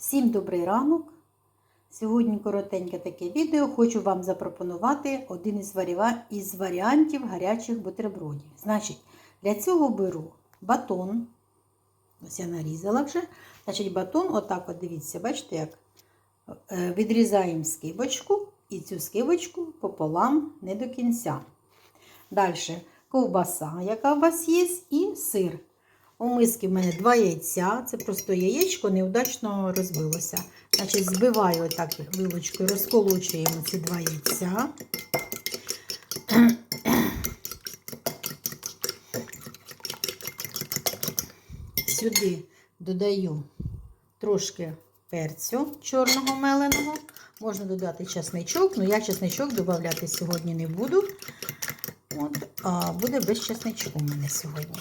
Всім добрий ранок! Сьогодні коротеньке таке відео. Хочу вам запропонувати один із, варіа- із варіантів гарячих бутербродів. Значить, для цього беру батон. Ось я нарізала вже. Значить, батон, отак, от дивіться, бачите, як Е, відрізаємо скибочку і цю скибочку пополам не до кінця. Далі ковбаса, яка у вас є, і сир. У миски в мене два яйця. Це просто яєчко неудачно розбилося. Значить, збиваю отак вилочкою, розколочуємо ці два яйця. Сюди додаю трошки перцю чорного меленого. Можна додати чесничок, але я чесничок додати сьогодні не буду. От, а буде без чесничку у мене сьогодні.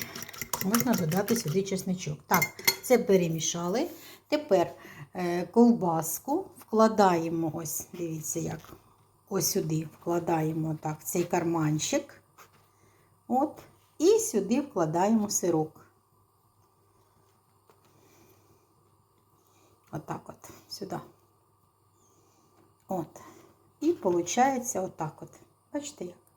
Можна додати сюди чесничок. Так, це перемішали. Тепер е, ковбаску вкладаємо, ось, дивіться, як ось сюди вкладаємо так, цей карманчик. От, і сюди вкладаємо сирок. Отак от, сюди. От. І виходить отак от. Бачите як?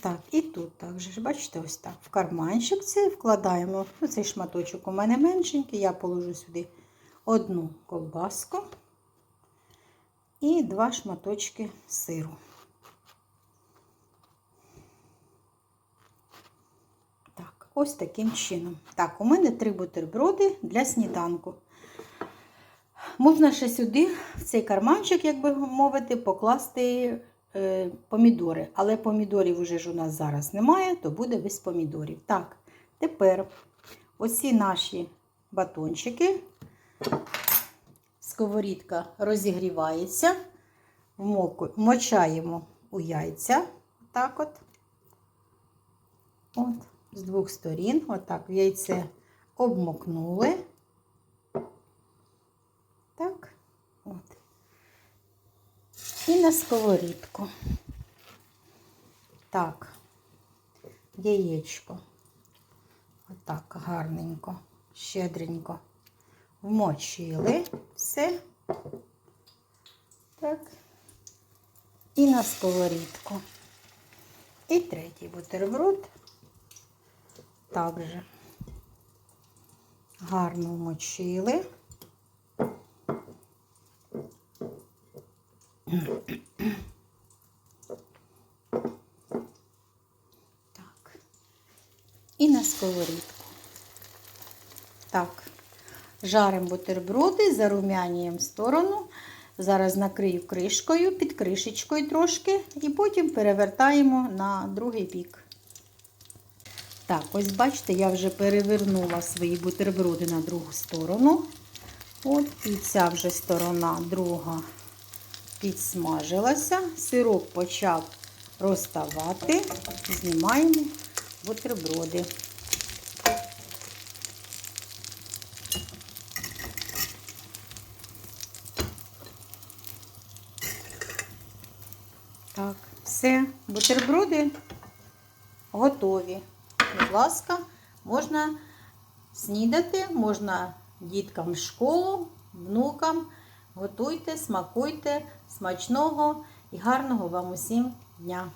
Так, і тут також, бачите, ось так. В карманчик цей вкладаємо. Ну, цей шматочок у мене меншенький, я положу сюди одну ковбаску і два шматочки сиру. Так, ось таким чином. Так, у мене три бутерброди для сніданку. Можна ще сюди, в цей карманчик, як би мовити, покласти помідори. Але помідорів вже ж у нас зараз немає, то буде без помідорів. Так, тепер оці наші батончики. Сковорідка розігрівається, вмочаємо у яйця. Так от. От, з двох сторін. Отак в яйце обмокнули. Так, от. І на сковорідку. Так, яєчко. Отак гарненько, щедренько. Вмочили все. Так. І на сковорідку. І третій бутерброд. Також гарно вмочили. Так. І на сковорідку. Так. Жаримо бутерброди, зарум'янюємо сторону. Зараз накрию кришкою, під кришечкою трошки, і потім перевертаємо на другий бік. Так, ось бачите, я вже перевернула свої бутерброди на другу сторону. От, і ця вже сторона друга підсмажилася. Сирок почав розставати. Знімаємо бутерброди. Так, все, бутерброди готові. Будь ласка, можна снідати, можна діткам в школу, внукам. Готуйте, смакуйте, смачного і гарного вам усім дня!